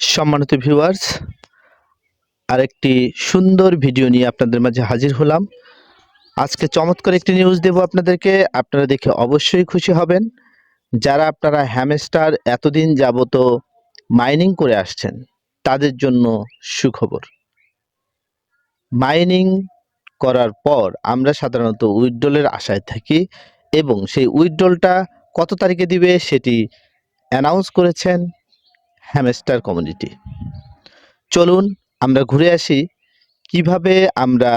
সম্মানিত ভিউয়ার্স আরেকটি সুন্দর ভিডিও নিয়ে আপনাদের মাঝে হাজির হলাম। আজকে চমৎকার একটি নিউজ দেব আপনাদেরকে। আপনারা দেখে অবশ্যই খুশি হবেন। যারা আপনারা হ্যামস্টার এতদিন যাবত মাইনিং করে আসছেন, তাদের জন্য সুখবর। মাইনিং করার পর আমরা সাধারণত উইথড্রলের আশায় থাকি এবং সেই উইথড্রলটা কত তারিখে দিবে সেটি অ্যানাউন্স করেছেন। হ্যামস্টার কমিউনিটি চলুন আমরা ঘুরে আসি কীভাবে আমরা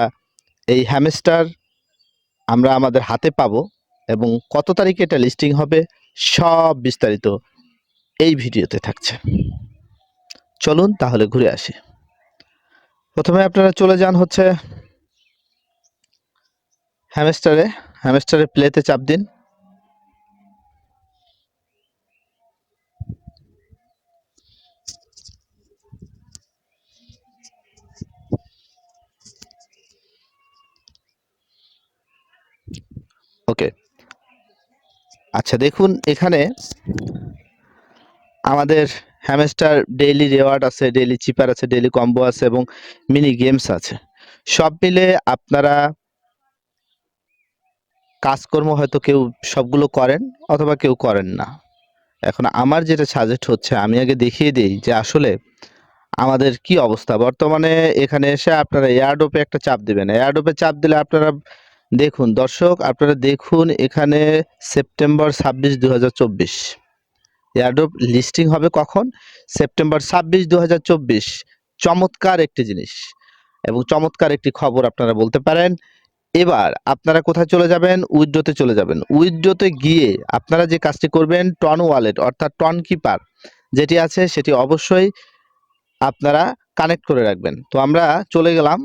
এই হ্যামস্টার আমরা আমাদের হাতে পাবো এবং কত তারিখে এটা লিস্টিং হবে সব বিস্তারিত এই ভিডিওতে থাকছে। চলুন তাহলে ঘুরে আসি। প্রথমে আপনারা চলে যান হচ্ছে হ্যামস্টারে হ্যামস্টারে প্লেতে চাপ দিন ওকে আচ্ছা দেখুন, এখানে আমাদের হ্যামস্টার ডেইলি রেওয়ার্ড আছে ডেইলি চিপার আছে ডেইলি কম্বো আছে এবং মিনি গেমস আছে। সব মিলে আপনারা কাজকর্ম হয়তো কেউ সবগুলো করেন অথবা কেউ করেন না। এখন আমার যেটা সাজেস্ট হচ্ছে, আমি আগে দেখিয়ে দিই যে আসলে আমাদের কি অবস্থা। বর্তমানে এখানে এসে আপনারা এয়ারডোপে একটা চাপ দিবেন। এয়ারডোপে চাপ দিলে আপনারা দেখুন, দর্শক, আপনারা দেখুন এখানে সেপ্টেম্বর ছাব্বিশ দু হাজার চব্বিশ। এয়ারডোপ লিস্টিং হবে কখন? সেপ্টেম্বর ছাব্বিশ দু হাজার চব্বিশ। চমৎকার একটি জিনিস এবং চমৎকার একটি খবর আপনারা বলতে পারেন। এবার আপনারা কোথায় চলে যাবেন? উইথড্রোতে চলে যাবেন। উইথড্রোতে গিয়ে আপনারা যে কাজটি করবেন, টন ওয়ালেট, অর্থাৎ টন কিপার, যেটি আছে সেটি অবশ্যই আপনারা কানেক্ট করে রাখবেন। তো আমরা চলে গেলাম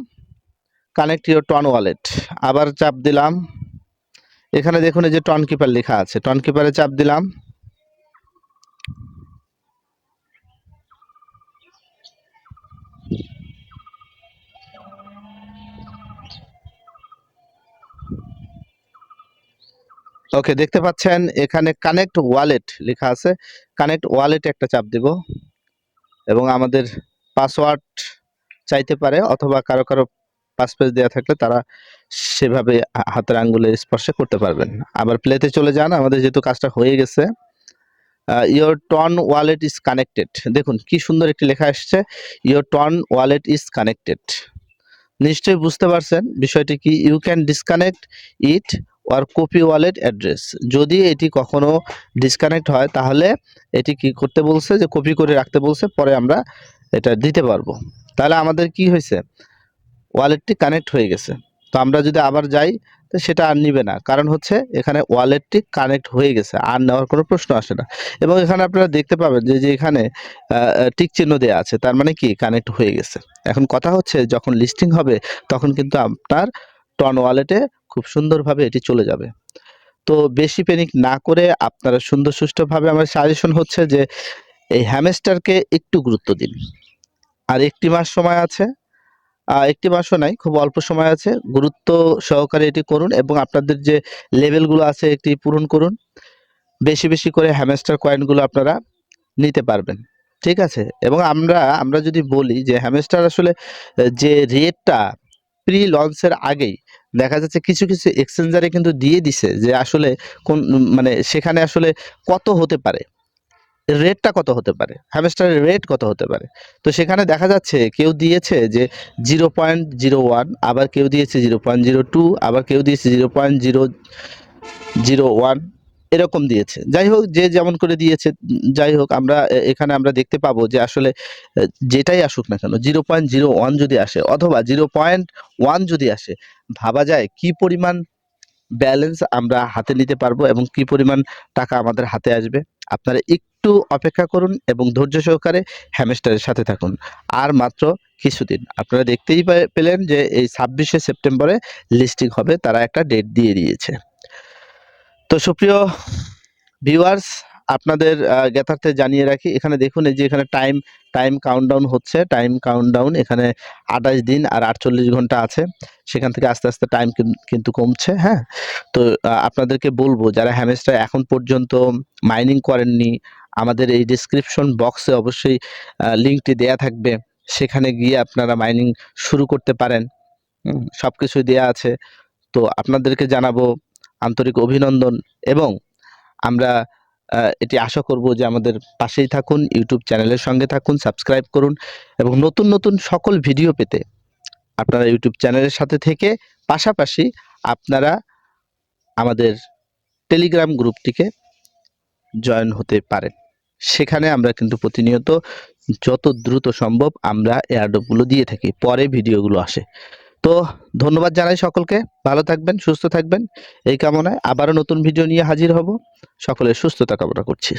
কানেক্ট ইউর টন ওয়ালেট। আবার চাপ দিলাম। এখানে দেখুন এই যে টন কিপার লেখা আছে। টন কিপারে চাপ দিলাম। ওকে, দেখতে পাচ্ছেন এখানে কানেক্ট ওয়ালেট লেখা আছে। কানেক্ট ওয়ালেট একটা চাপ দিব এবং আমাদের পাসওয়ার্ড চাইতে পারে অথবা কারও কারও পাসপেজ দেওয়া থাকলে তারা সেভাবে হাতের আঙ্গুলে স্পর্শে করতে পারবেন আবার প্লেতে চলে যান, আমাদের যেহেতু কাজটা হয়ে গেছে your TON wallet is connected দেখুন, কি সুন্দর একটি লেখা এসছে your TON wallet is connected নিশ্চয়ই বুঝতে পারছেন বিষয়টি কি you can disconnect it or copy wallet address যদি এটি কখনো ডিসকানেক্ট হয়, তাহলে এটি কি করতে বলছে, যে কপি করে রাখতে বলছে, পরে আমরা এটা দিতে পারব। তাহলে আমাদের কি হয়েছে ওয়ালেটটি কানেক্ট হয়ে গেছে। তো আমরা যদি আবার যাই, তো সেটা আর নিবে না। কারণ হচ্ছে, এখানে ওয়ালেটটি কানেক্ট হয়ে গেছে, আর নেওয়ার কোনো প্রশ্ন আসে না। এবং এখানে আপনারা দেখতে পাবেন যে যে এখানে টিক চিহ্ন দেওয়া আছে। তার মানে কি? কানেক্ট হয়ে গেছে। এখন কথা হচ্ছে, যখন লিস্টিং হবে, তখন কিন্তু আপনার টন ওয়ালেটে খুব সুন্দরভাবে এটি চলে যাবে। তো বেশি প্যানিক না করে আপনারা সুন্দর সুষ্ঠুভাবে আমার সাজেশন হচ্ছে যে, এই হ্যামেস্টারকে একটু গুরুত্ব দিন। আর একটি মাস সময় আছে একটি মাসও নাই, খুব অল্প সময় আছে। গুরুত্ব সহকারে এটি করুন এবং আপনাদের যে লেভেলগুলো আছে এটি পূরণ করুন। বেশি বেশি করে হ্যামস্টার কয়েনগুলো আপনারা নিতে পারবেন। ঠিক আছে? এবং আমরা আমরা যদি বলি যে হ্যামেস্টার আসলে, যে রেটটা প্রি লঞ্চের আগেই দেখা যাচ্ছে কিছু কিছু এক্সচেঞ্জারে কিন্তু দিয়ে দিছে যে আসলে কোন মানে সেখানে আসলে কত হতে পারে। রেটটা কত হতে পারে? হ্যামস্টারের রেট কত হতে পারে? তো সেখানে দেখা যাচ্ছে কেউ দিয়েছে যে জিরো পয়েন্ট জিরো ওয়ান আবার কেউ দিয়েছে জিরো পয়েন্ট জিরো টু আবার কেউ দিয়েছে zero point zero zero one এরকম দিয়েছে। যাই হোক, যে যেমন করে দিয়েছে, যাই হোক, আমরা এখানে আমরা দেখতে পাবো যে আসলে যেটাই আসুক না কেন জিরো পয়েন্ট জিরো ওয়ান যদি আসে, অথবা জিরো পয়েন্ট ওয়ান যদি আসে, ভাবা যায় কি পরিমাণ ব্যালেন্স আমরা হাতে নিতে পারব এবং কি পরিমাণ টাকা আমাদের হাতে আসবে। আপনারা একটু অপেক্ষা করুন এবং ধৈর্য সহকারে হ্যামস্টারের সাথে থাকুন। আর মাত্র কিছুদিন। আপনারা দেখতেই পেলেন যে এই ছাব্বিশে সেপ্টেম্বরে লিস্টিং হবে, তারা একটা ডেট দিয়ে দিয়েছে। তো সুপ্রিয় ভিউয়ার্স আপনাদের জ্ঞাতার্থে জানিয়ে রাখি, এখানে দেখুন এই যে এখানে টাইম টাইম কাউন্টডাউন হচ্ছে। টাইম কাউন্টডাউন এখানে আঠাশ দিন আর আটচল্লিশ ঘণ্টা আছে। সেখান থেকে আস্তে আস্তে টাইম কিন্তু কমছে হ্যাঁ? তো আপনাদেরকে বলব, যারা হ্যামেস্টার এখন পর্যন্ত মাইনিং করেননি আমাদের এই ডিসক্রিপশন বক্সে অবশ্যই লিঙ্কটি দেয়া থাকবে। সেখানে গিয়ে আপনারা মাইনিং শুরু করতে পারেন। সব কিছুই দেওয়া আছে। তো আপনাদেরকে জানাব আন্তরিক অভিনন্দন এবং আমরা এটি আশা করব যে আমাদের পাশেই থাকুন, ইউটিউব চ্যানেলের সঙ্গে থাকুন সাবস্ক্রাইব করুন এবং নতুন নতুন সকল ভিডিও পেতে আপনারা ইউটিউব চ্যানেলের সাথে থেকে পাশাপাশি আপনারা আমাদের টেলিগ্রাম গ্রুপটিকে জয়েন হতে পারেন। সেখানে আমরা কিন্তু প্রতিনিয়ত যত দ্রুত সম্ভব আমরা এয়ারডপগুলো দিয়ে থাকি, পরে ভিডিওগুলো আসে। তো ধন্যবাদ জানাই সকলকে, ভালো থাকবেন, সুস্থ থাকবেন, এই কামনায় আবারও নতুন ভিডিও নিয়ে হাজির হব। সকলের সুস্থতা কামনা করছি।